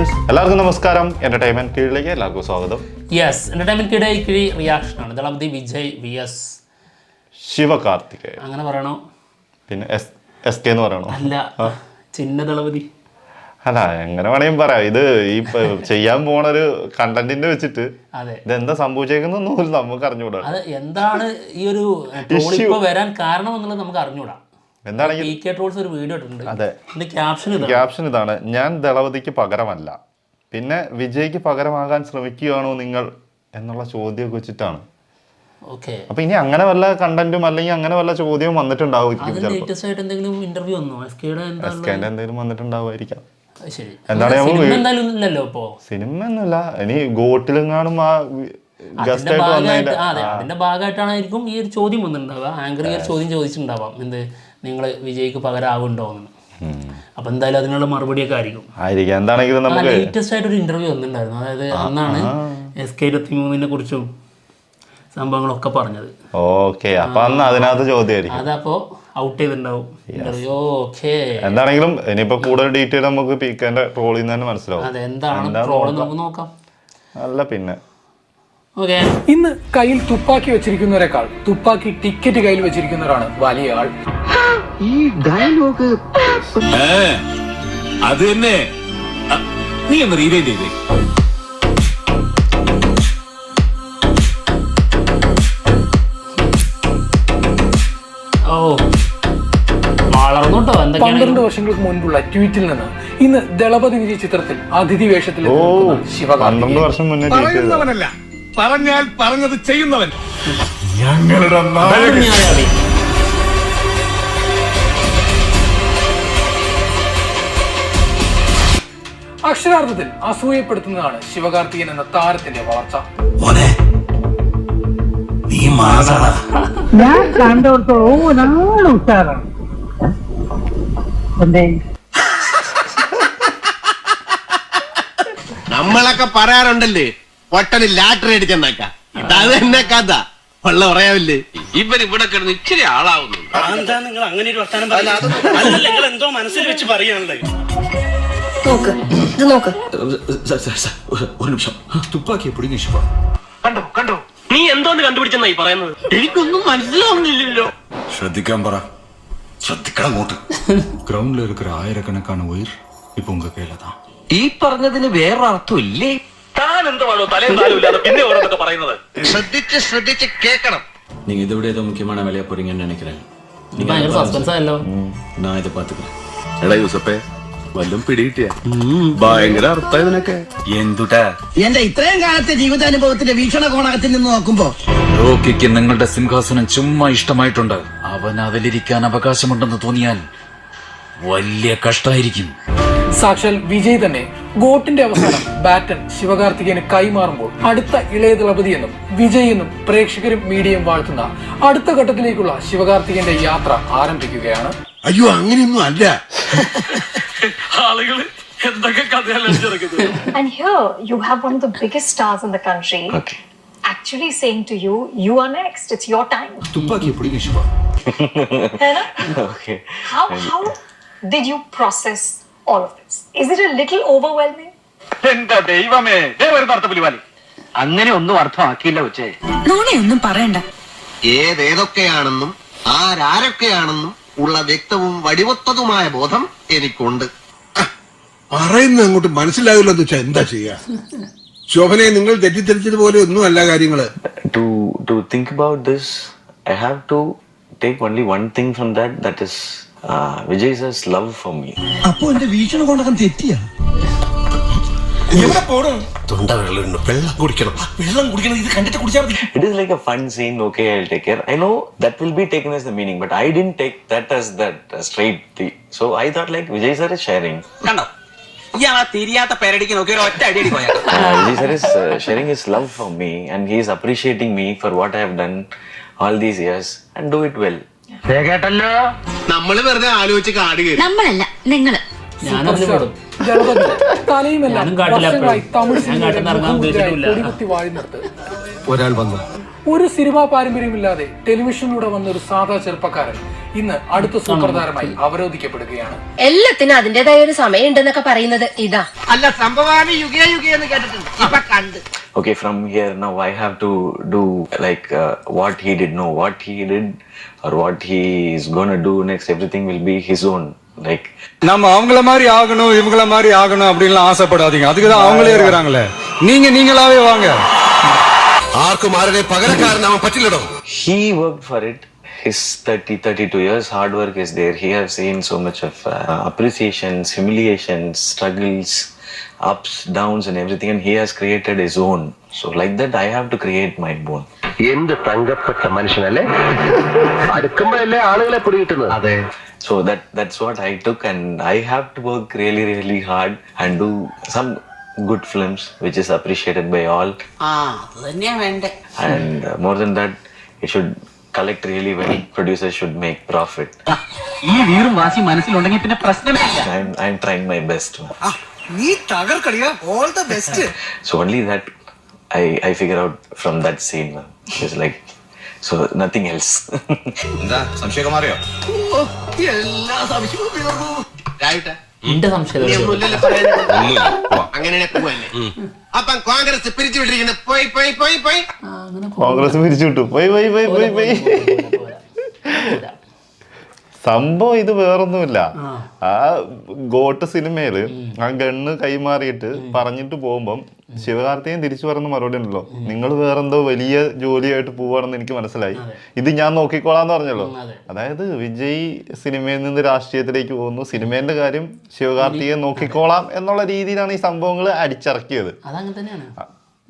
Friends എല്ലാവർക്കും നമസ്കാരം. Entertainment കീഴിലേക്ക് എല്ലാവർക്കും സ്വാഗതം. യെസ് എന്റർടൈൻമെന്റ് കീഴിൽ കിഴി റിയാക്ഷൻ ആണ്. Thalapathy Vijay V S Sivakarthikeyan. അങ്ങനെ പറയണോ? പിന്നെ എസ് എസ് കെ എന്ന് പറയണോ? അല്ല ചിന്ന ദളപതി. അല്ല എങ്ങനെ വേണേലും പറയാം. ഇത് ഈ ചെയ്യാൻ പോണ ഒരു കണ്ടന്റിന്റെ വെച്ചിട്ട് ഇതെന്താ സംഭവിച്ചേക്കുന്നൊന്നും നമുക്ക് അറിഞ്ഞുകൂടാ. അത് എന്താണ് ഈ ഒരു ഇപ്പൊ വരാൻ കാരണം എന്നുള്ളത് നമുക്ക് അറിഞ്ഞൂടാ എന്താണെങ്കിൽ ഒരു വീഡിയോ ഇട്ടിട്ടുണ്ട്. അതെ. ക്യാപ്ഷൻ ഇതാണ്. ക്യാപ്ഷൻ ഇതാണ്. ഞാൻ ദളപതിക്ക് പകരമല്ല. പിന്നെ വിജയ്ക്ക് പകരമാകാൻ ശ്രമിക്കുകയാണോ നിങ്ങൾ എന്നുള്ള ചോദ്യമൊക്കെ വെച്ചിട്ടാണ്. ഓക്കെ അപ്പൊ ഇനി അങ്ങനെ വല്ല കണ്ടന്റും അല്ലെങ്കിൽ അങ്ങനെ വല്ല ചോദ്യവും വന്നിട്ടുണ്ടാവും എന്തെങ്കിലും വന്നിട്ടുണ്ടാവുമായിരിക്കാം. എന്താണ് സിനിമ ഒന്നുമില്ല ഇനി ഗോട്ടിലെങ്ങാനും ആ ഗസ്റ്റ് അതിന്റെ ആയിട്ട് ഭാഗമായിട്ട് വന്നതിന്റെ ഭാഗമായിട്ടാണായിരിക്കും ഈ ഒരു ചോദ്യം വന്നിട്ടുണ്ടാവുക. ആങ്കർ ഈ ഒരു ചോദ്യം ചോദിച്ചിട്ടുണ്ടാവാം. എന്ത്? നിങ്ങൾ വിജയ്ക്ക് പകരാവുണ്ടോ എന്ന് അപ്പൊ എന്തായാലും അതിനുള്ള മറുപടിയൊക്കെ ആയിരിക്കും. ആയിരിക്കാം. എന്താണെങ്കിലും നമുക്ക് ലേറ്റസ്റ്റ് ആയിട്ട് ഒരു ഇന്റർവ്യൂ വന്നിട്ടുണ്ടായിരുന്നു. അതായത് അന്നാണ് എസ് കെ ഇരുപത്തി മൂന്നിനെ കുറിച്ചും സംഭവങ്ങളൊക്കെ പറഞ്ഞത്. ഓക്കെ അപ്പൊ അന്ന് അതിനകത്ത് ചോദ്യമായിരിക്കും. അതപ്പോ ഔട്ട് ചെയ്തിട്ടുണ്ടാവും. ഇന്റർവ്യൂ ഓക്കെ എന്താണെങ്കിലും ഇനിയിപ്പോ കൂടുതൽ ഡീറ്റെയിൽ നമുക്ക് പീക്കന്റെ ട്രോളിൽ നിന്ന് തന്നെ മനസ്സിലാവും. അതെ എന്താണ് ട്രോൾ നമുക്ക് നോക്കാം. അല്ല പിന്നെ. ഓക്കെ ഇന്ന് കയ്യിൽ തുപ്പാക്കി വെച്ചിരിക്കുന്നവരെക്കാൾ തുപ്പാക്കി ടിക്കറ്റ് കയ്യിൽ വെച്ചിരിക്കുന്നവരാണ് വലിയ ആൾ. ഈ ഡയലോഗ് അത് തന്നെ. നീ ഒന്ന് റീവൈൻഡ് ചെയ്തേ. ഓ വളർന്നു കേട്ടോ പന്ത്രണ്ട് വർഷങ്ങൾക്ക് മുൻപുള്ള ട്വീറ്റിൽ നിന്ന് ഇന്ന് ദളപതി വിജയ ചിത്രത്തിൽ അതിഥി വേഷത്തിൽ പന്ത്രണ്ട് വർഷം മുന്നേ പറഞ്ഞാൽ പറഞ്ഞത് ചെയ്യുന്നവൻ. ഞങ്ങളുടെ അക്ഷരാർത്ഥത്തിൽ അസൂയപ്പെടുത്തുന്നതാണ് ശിവകാർത്തികൻ എന്ന താരത്തിന്റെ വളർച്ച. ഞാൻ കണ്ടിടത്തോളം ഒരാൾ ഉഷാറാണ്. എന്തേ? നമ്മളൊക്കെ പറയാറുണ്ടല്ലേ പൊട്ടന് ലാറ്ററി അടിച്ചെന്നാക്ക. ഇതത് എന്നെ കഥ. വെള്ളം പറയാവില്ലേ? ഇവൻ ഇവിടെ കിടന്ന് ഇച്ചിരി ആളാവുന്നു എന്താ നിങ്ങൾ അങ്ങനെ ഒരു വർത്താനം പറയുന്നത്? നിങ്ങൾ എന്തോ മനസ്സിൽ വെച്ച് പറയാണല്ലേ നോക്ക് ഇത് നോക്ക് ഒരു നിമിഷം തുപ്പാക്കിയെ പിടിഞ്ഞ ശിവ കണ്ടോ കണ്ടോ നീ എന്തോന്ന് കണ്ടുപിടിച്ചെന്നായി പറയുന്നത് എനിക്കൊന്നും മനസ്സിലാവുന്നില്ലല്ലോ ശ്രദ്ധിക്കാൻ പറ ശ്രദ്ധിക്കണം അങ്ങോട്ട് ഗ്രൗണ്ടിൽ ഇരിക്കുന്ന ആയിരക്കണക്കാണ് ഉയർ ഇപ്പൊ ഉങ്ക ഈ പറഞ്ഞതിന് വേറെ അർത്ഥം ഇല്ലേ താൻ എന്തുവാണോ പിന്നെ ശ്രദ്ധിച്ച് ശ്രദ്ധിച്ച് കേക്കണം വല്ലതും പിടികിട്ടിയ. ഭയങ്കര അർത്ഥം ഇതിനൊക്കെ. എന്തുട്ടാ? എന്റെ ഇത്രയും കാലത്തെ ജീവിതാനുഭവത്തിന്റെ വീക്ഷണകോണകത്തിൽ നിന്ന് നോക്കുമ്പോ റോക്കിക്ക് നിങ്ങളുടെ സിംഹാസനം ചുമ്മാ ഇഷ്ടമായിട്ടുണ്ട്. അവൻ അതിലിരിക്കാൻ അവകാശമുണ്ടെന്ന് തോന്നിയാൽ വലിയ കഷ്ടായിരിക്കും. സാക്ഷാൽ വിജയ് തന്നെ ഗോട്ടിന്റെ അവസാനം ബാറ്റൻ ശിവകാർത്തികേയന് കൈമാറുമ്പോൾ അടുത്ത ഇളയ ദളപതി എന്നും വിജയ് എന്നും പ്രേക്ഷകരും മീഡിയയും വാഴ്ത്തുന്ന അടുത്ത ഘട്ടത്തിലേക്കുള്ള ശിവകാർത്തികന്റെ യാത്ര ആരംഭിക്കുകയാണ്. അയ്യോ അങ്ങനെയൊന്നും അല്ല ആളുകൾ എന്തൊക്കെ കഥയല്ല And here you have one of the biggest stars in the country actually saying to you, you are next. It's your time. തുപ്പാക്കിയെ പിടിങ്ങി Shiva है ना? How how did you process all of this? Is it a little overwhelming? എന്റെ ദൈവമേ ദേ വരുന്ന അർത്ഥ പുലിവാലി അങ്ങനെ ഒന്നും അർത്ഥമാക്കിയില്ല ഉച്ചേ നുണയൊന്നും പറയണ്ട ഏതേതൊക്കെയാണെന്നും ആരാരൊക്കെയാണെന്നും ഉള്ള വ്യക്തവും വടിവത്തതുമായ ബോധം എനിക്കുണ്ട്. പറയുന്നത് അങ്ങോട്ട് മനസ്സിലാവില്ലെന്ന് വെച്ചാൽ എന്താ ചെയ്യാ? ശോഭനെ നിങ്ങൾ തെറ്റിദ്ധരിച്ചതുപോലെ ഒന്നും അല്ല കാര്യങ്ങൾ. To to think about this i have to take only one thing from that that is uh, vijay's love for me. അപ്പൊ എന്റെ കൊണ്ടൊക്കെ തെറ്റിയാ? തൊണ്ട വെള്ളം വെള്ളം കുടിക്കണം വെള്ളം കുടിക്കണത് ഇത് കണ്ടിട്ട് കുടിച്ചാൽ മതി like a fun scene okay i'll take care i know that will be taken as the meaning but i didn't take that as that uh, straight the, so i thought like vijay sir is sharing കണ്ടോ ഇയാൾ ആ തിരിയാത്ത പേരടിക്ക് നോക്കി ഒരു ഒറ്റ അടി അടി പോയാ uh, vijay sir is uh, sharing his love for me and he is appreciating me for what i have done all these years and do it well കേട്ടല്ലോ നമ്മൾ വെറുതെ ആലോചിച്ച് കാട് നമ്മളല്ല നിങ്ങൾ ഞാനതിൽ വർഷങ്ങളായി തമിഴ് സിനിമയിലെ ഒരാൾ വന്നു. ഒരു സിനിമാ പാരമ്പര്യമില്ലാതെ ടെലിവിഷനിലൂടെ വന്ന ഒരു സാധാ ചെറുപ്പക്കാരൻ ഇന്ന് അടുത്ത സൂപ്പർ താരമായി അവരോധിക്കപ്പെടുകയാണ്. എല്ലാത്തിനും അതിന്റേതായ ഒരു സമയം ഉണ്ടെന്നൊക്കെ പറയുന്നത് ഇതാ. അല്ല സംഭവമാണ് യുഗേ യുഗേ എന്ന് കേട്ടിട്ടുണ്ട്. ഇപ്പൊ കണ്ട്. Okay, from here now I have to do like uh, what he did. know what he did or what he is gonna do next. Everything will be his own. Like நம்ம அவங்கள மாதிரி ஆகணும் இவங்கள மாதிரி ஆகணும் அப்படின்லாம் ஆசைப்படாதீங்க அதுக்கு தான் அவங்களே இருக்கிறாங்களே நீங்க நீங்களாவே வாங்க ஆர்க்கும் ஆறனே பகலக்காரன் அவன் பற்றிலிடும் he work for it his 30 32 years hard work is there he has seen so much of uh, appreciations humiliations struggles ups downs and everything and he has created his own so like that i have to create my own എന്ത് തങ്കപ്പെട്ട മനുഷ്യനല്ലേ? അടുക്കുമ്പോഴല്ലേ ആളുകളെ പിടികിട്ടുന്നത്? അതെ. So that what I took and I have to work really really hard and do some good films which is appreciated by all and more than that it should collect really well producers should make profit ഈ വീറും വാശി മനസ്സിലുണ്ടെങ്കിൽ പിന്നെ പ്രശ്നമില്ല I am trying my best നീ തകർക്കളിയ all the best so only that I I figure out from that scene. man. It's like so nothing else. എന്താ? സംശയമൊക്കെ മാറിയോ? എല്ലാ സംശയവും തീർന്നു രാവിട്ടെ എന്റെ സംശയം ഇനി ഒന്നുമില്ലല്ലോ പറയാനായിട്ട്. അങ്ങനെ പോവല്ലേ? അപ്പം കോൺഗ്രസ് പിരിച്ചുവിട്ടിരിക്കുന്നത് പോയി പോയി പോയി പോയി. ആ, അങ്ങനെ കോൺഗ്രസ് പിരിച്ചു വിട്ടു പോയി പോയി പോയി പോയി പോയി. സംഭവം ഇത് വേറൊന്നുമില്ല. ആ. ഗോട്ട് സിനിമയിൽ ആ ഗണ്ണ് കൈമാറിയിട്ട് പറഞ്ഞിട്ട് പോകുമ്പം ശിവകാർത്തികൻ തിരിച്ചു പറയുന്ന മറുപടി ഉണ്ടല്ലോ. നിങ്ങൾ വേറെന്തോ വലിയ ജോലിയായിട്ട് പോവാണെന്ന് എനിക്ക് മനസ്സിലായി. ഇത് ഞാൻ നോക്കിക്കോളാന്ന് പറഞ്ഞല്ലോ. അതായത് വിജയ് സിനിമയിൽ നിന്ന് രാഷ്ട്രീയത്തിലേക്ക് പോകുന്നു. സിനിമേന്റെ കാര്യം ശിവകാർത്തികൻ നോക്കിക്കോളാം എന്നുള്ള രീതിയിലാണ് ഈ സംഭവങ്ങൾ അടിച്ചിറക്കിയത്. അതങ്ങനെ തന്നെയാണ്.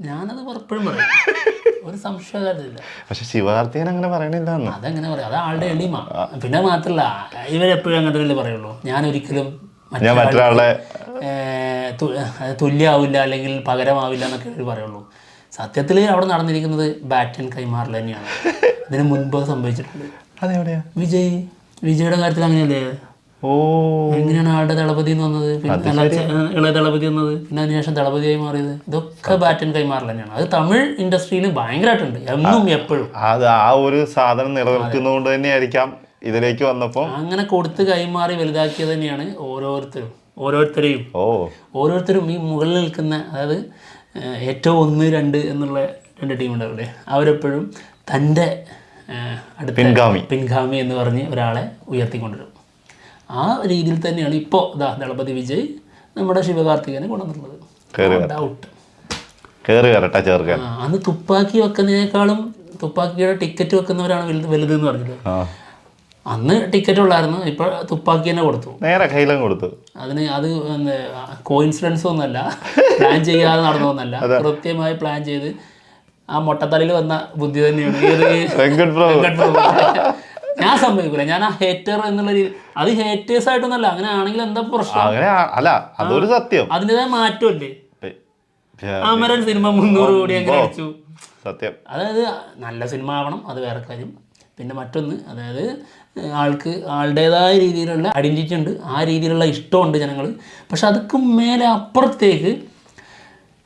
ഞാനത് പറയും. ഒരു സംശയമില്ല പക്ഷെ ശിവകാർത്തികൻ അങ്ങനെ പറയണില്ല അതങ്ങനെ അതെങ്ങനെ പറയാം? അത് ആളുടെ എളിമ. പിന്നെ മാത്രല്ല ഇവരെപ്പോഴും അങ്ങനെ തന്നെ പറയുള്ളൂ. ഞാൻ ഒരിക്കലും ഞാൻ മറ്റൊരാളെ തുല്യാവില്ല അല്ലെങ്കിൽ പകരമാവില്ല എന്നൊക്കെ ഇവർ പറയുള്ളൂ. സത്യത്തിൽ അവിടെ നടന്നിരിക്കുന്നത് ബാറ്റൻ കൈമാറൽ തന്നെയാണ്. ഇതിന് മുൻപ് സംഭവിച്ചിട്ടുണ്ട്. അതെവിടെയാ? വിജയ് വിജയുടെ കാര്യത്തിൽ അങ്ങനെയല്ലേ ഓ. എങ്ങനെയാണ് ആളുടെ ദളപതി എന്ന് വന്നത്? പിന്നെ ഇളയ ദളപതി വന്നത്? പിന്നെ അതിനുശേഷം ദളപതിയായി മാറിയത്? ഇതൊക്കെ ബാറ്റൻ കൈമാറൽ തന്നെയാണ് അത് തമിഴ് ഇൻഡസ്ട്രിയിൽ ഭയങ്കരമായിട്ടുണ്ട് എന്നും എപ്പോഴും. അത് ആ ഒരു സാധനം നിലനിൽക്കുന്നതുകൊണ്ട് തന്നെയായിരിക്കാം ഇതിലേക്ക് വന്നപ്പോൾ. അങ്ങനെ കൊടുത്ത് കൈമാറി വലുതാക്കിയത് തന്നെയാണ് ഓരോരുത്തരും. ഓരോരുത്തരെയും. ഓ. ഓരോരുത്തരും ഈ മുകളിൽ നിൽക്കുന്ന അതായത് ഏറ്റവും ഒന്ന് രണ്ട് എന്നുള്ള രണ്ട് ടീം അവിടെ. അവരെപ്പോഴും തന്റെ അടുത്ത് അടുത്ത പിൻഗാമി. പിൻഗാമി എന്ന് പറഞ്ഞ് ഒരാളെ ഉയർത്തിക്കൊണ്ടുവരും. ആ രീതിയിൽ തന്നെയാണ് ഇപ്പോൾ ഇതാ ദളപതി വിജയ് നമ്മുടെ ശിവകാർത്തികനെ കൊണ്ടുവന്നിട്ടുള്ളത്. കയറി വരട്ടെ. ചേർക്കാൻ അന്ന് തുപ്പാക്കി വെക്കുന്നതിനേക്കാളും തുപ്പാക്കിയുടെ ടിക്കറ്റ് വെക്കുന്നവരാണ് വലുത് വലുത് എന്ന് പറഞ്ഞത്. അന്ന് ടിക്കറ്റ് ഉള്ളായിരുന്നു ഇപ്പൊ തുപ്പാക്കി തന്നെ കൊടുത്തു. നേരെ കയ്യിലും കൊടുത്തു. അതിന് അത് കോയിൻസിഡൻസ് ഒന്നല്ല പ്ലാൻ ചെയ്യാതെ നടന്നൊന്നല്ല കൃത്യമായി പ്ലാൻ ചെയ്ത് ആ മൊട്ടത്തലയിൽ വന്ന ബുദ്ധി തന്നെയാണ്. പ്രഭു. ഞാൻ സമ്മതിക്കൂല. ഞാൻ ആ ഹേറ്റർ എന്നുള്ള രീതി അത് ഹേറ്റേഴ്സ് ആയിട്ടൊന്നല്ല അങ്ങനെ ആണെങ്കിൽ എന്താ പ്രശ്നം? അങ്ങനെ അല്ല അതൊരു സത്യം. അതിന്റെതായ മാറ്റമല്ലേ? അമരൻ സിനിമ മുന്നൂറ് കോടി അങ്ങനെ അടിച്ചു. സത്യം. അതായത് നല്ല സിനിമ ആവണം അത് വേറെ കാര്യം. പിന്നെ മറ്റൊന്ന് അതായത് ആൾക്ക് ആളുടേതായ രീതിയിലുള്ള ഐഡന്റിറ്റി ഉണ്ട്. ആ രീതിയിലുള്ള ഇഷ്ടമുണ്ട് ജനങ്ങൾ പക്ഷെ അതൊക്കെ മേലെ അപ്പുറത്തേക്ക്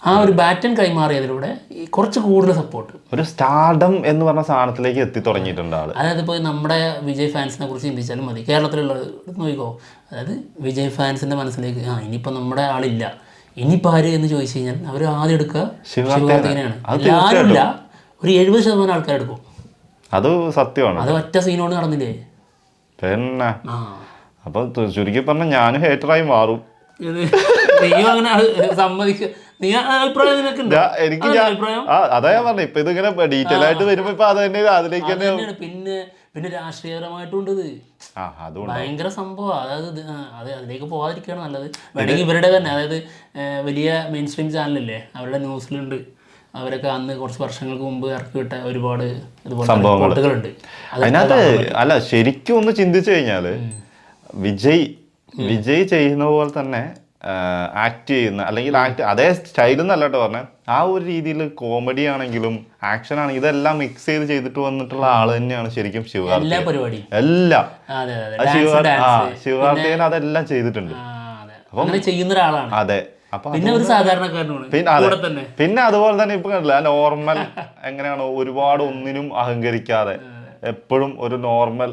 ആ ഒരു ബാറ്റൻ കൈമാറിയതിലൂടെ കുറച്ച് കൂടുതൽ സപ്പോർട്ട് ഒരു സ്റ്റാർഡം എന്ന് പറഞ്ഞ സാധനത്തിലേക്ക് എത്തി തുടങ്ങിയിട്ടുണ്ട് ആൾ. അതായത് ഇപ്പോൾ നമ്മുടെ വിജയ് ഫാൻസിനെ കുറിച്ച് ചിന്തിച്ചാലും മതി. കേരളത്തിലുള്ള നോക്കിക്കോ. അതായത് വിജയ് ഫാൻസിന്റെ മനസ്സിലേക്ക് ആ ഇനിയിപ്പോൾ നമ്മുടെ ആളില്ല. ഇനിയിപ്പോൾ ആര് എന്ന് ചോദിച്ചു കഴിഞ്ഞാൽ അവർ ആദ്യം എടുക്കുക. ശിവകാർത്തികനെയാണ് എല്ലാവരും ഒരു എഴുപത് ശതമാനം ആൾക്കാർ എടുക്കും. അത് സത്യമാണ്. അത് ഒറ്റ സീനോട് നടന്നില്ലേ? പിന്നെ അപ്പോൾ അപ്പൊ ചുരുക്കി പറഞ്ഞ ഞാനും ഹേറ്ററായി മാറും. നീയും അങ്ങനെ സമ്മതിക്കുക സമ്മതിക്ക. നീ ആ അഭിപ്രായം നിനക്കുണ്ടോ? ഞാ- എനിക്ക് അതല്ലേ ഞാൻ അതാ ഞാൻ പറഞ്ഞു. ഇപ്പൊ ഇതിങ്ങനെ ഡീറ്റെയിൽ ആയിട്ട് വരുമ്പോ ഇപ്പൊ അത് തന്നെ അതിലേക്ക് അത് തന്നെ പിന്നെ പിന്നെ രാഷ്ട്രീയപരമായിട്ടുണ്ട് ഇത്. ആ അതുകൊണ്ട് ഭയങ്കര സംഭവം. അതായത് അത് അതിലേക്ക് പോകാതിരിക്കുകയാണ് നല്ലത്. വേണമെങ്കിൽ ഇവരുടെ തന്നെ അതായത് വലിയ മെയിൻ സ്ട്രീം ചാനലില്ലേ അവരുടെ ന്യൂസിലുണ്ട് അവരൊക്കെ അന്ന് കുറച്ച് വർഷങ്ങൾക്ക് മുമ്പ് ഇറക്കി വിട്ട ഒരുപാട് സംഭവങ്ങളുണ്ട് അതിനകത്ത്. അല്ല ശരിക്കും ഒന്ന് ചിന്തിച്ചു കഴിഞ്ഞാൽ വിജയ് വിജയ് ചെയ്യുന്ന പോലെ തന്നെ ആക്ട് ചെയ്യുന്ന അല്ലെങ്കിൽ ആക്ട് അതേ സ്റ്റൈൽ എന്നല്ല കേട്ടോ പറഞ്ഞത് ആ ഒരു രീതിയിൽ കോമഡി ആണെങ്കിലും ആക്ഷൻ ആണെങ്കിലും ഇതെല്ലാം മിക്സ് ചെയ്ത് ചെയ്തിട്ട് വന്നിട്ടുള്ള ആൾ തന്നെയാണ് ശരിക്കും എല്ലാ പരിപാടി എല്ലാം. ശിവകാർത്തികൻ അതെല്ലാം ചെയ്തിട്ടുണ്ട്. അപ്പം ചെയ്യുന്ന ഒരാളാണ്. അതെ. പിന്നെ ഒരു സാധാരണക്കാരനാണ്. പിന്നെ പിന്നെ അതുപോലെ തന്നെ ഇപ്പൊ കണ്ടില്ല നോർമൽ എങ്ങനെയാണോ ഒരുപാട് ഒന്നിനും അഹങ്കരിക്കാതെ എപ്പോഴും ഒരു നോർമൽ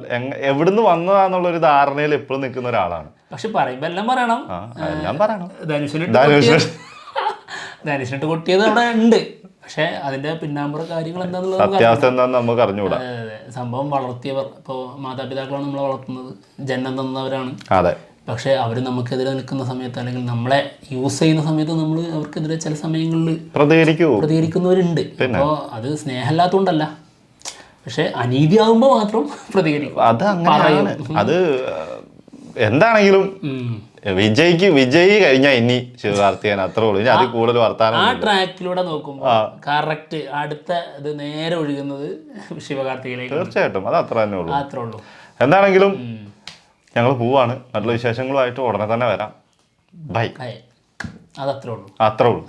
എവിടുന്ന് വന്നതാന്നുള്ള ഒരു ധാരണയിൽ എപ്പോഴും നിൽക്കുന്ന ഒരാളാണ്. പക്ഷെ പറയുമ്പോ എല്ലാം പറയണം. എല്ലാം പറയണം. ധനുഷിനിട്ട് ധനുഷ്. കൊട്ടിയത്. ധനുഷിനിട്ട് കൊട്ടിയത് അവിടെ ഉണ്ട്. പക്ഷെ അതിന്റെ പിന്നാമ്പുറ കാര്യങ്ങൾ എന്താണെന്നുള്ളത് നമുക്ക് അറിഞ്ഞുകൂടാ. സംഭവം വളർത്തിയവർ. ഇപ്പോൾ മാതാപിതാക്കളാണ് നമ്മളെ വളർത്തുന്നത്. ജന്മം തന്നവരാണ്. അതെ. പക്ഷേ അവർ നമുക്കെതിരെ നിൽക്കുന്ന സമയത്ത് അല്ലെങ്കിൽ നമ്മളെ യൂസ് ചെയ്യുന്ന സമയത്ത് നമ്മൾ അവർക്കെതിരെ ചില സമയങ്ങളിൽ പ്രതികരിക്കൂ. പ്രതികരിക്കുന്നവരുണ്ട്. അപ്പോൾ അത് സ്നേഹമില്ലാത്തതുകൊണ്ടല്ല. പക്ഷെ അനീതിയാകുമ്പോൾ മാത്രം പ്രതികരിക്കും. അത് അത് എന്താണെങ്കിലും വിജയ്ക്ക് വിജയ് കഴിഞ്ഞാൽ ഇനി ശിവകാർത്തികൻ അത്രേ ഉള്ളൂ. ഇനി അതിൽ കൂടുതൽ വർത്താനം ആ ട്രാക്കിലൂടെ നോക്കുമ്പോൾ കറക്റ്റ് അടുത്ത ഇത് നേരെ ഒഴുകുന്നത് ശിവകാർത്തികയിലേക്ക് തീർച്ചയായിട്ടും. അത് അത്ര തന്നെ ഉള്ളൂ. അത്രേ ഉള്ളൂ. എന്താണെങ്കിലും ഞങ്ങൾ പോവാണ്. നല്ല വിശേഷങ്ങളുമായിട്ട് ഉടനെ തന്നെ വരാം. ബൈ. അതത്രേ ഉള്ളൂ. അത്രേ ഉള്ളൂ.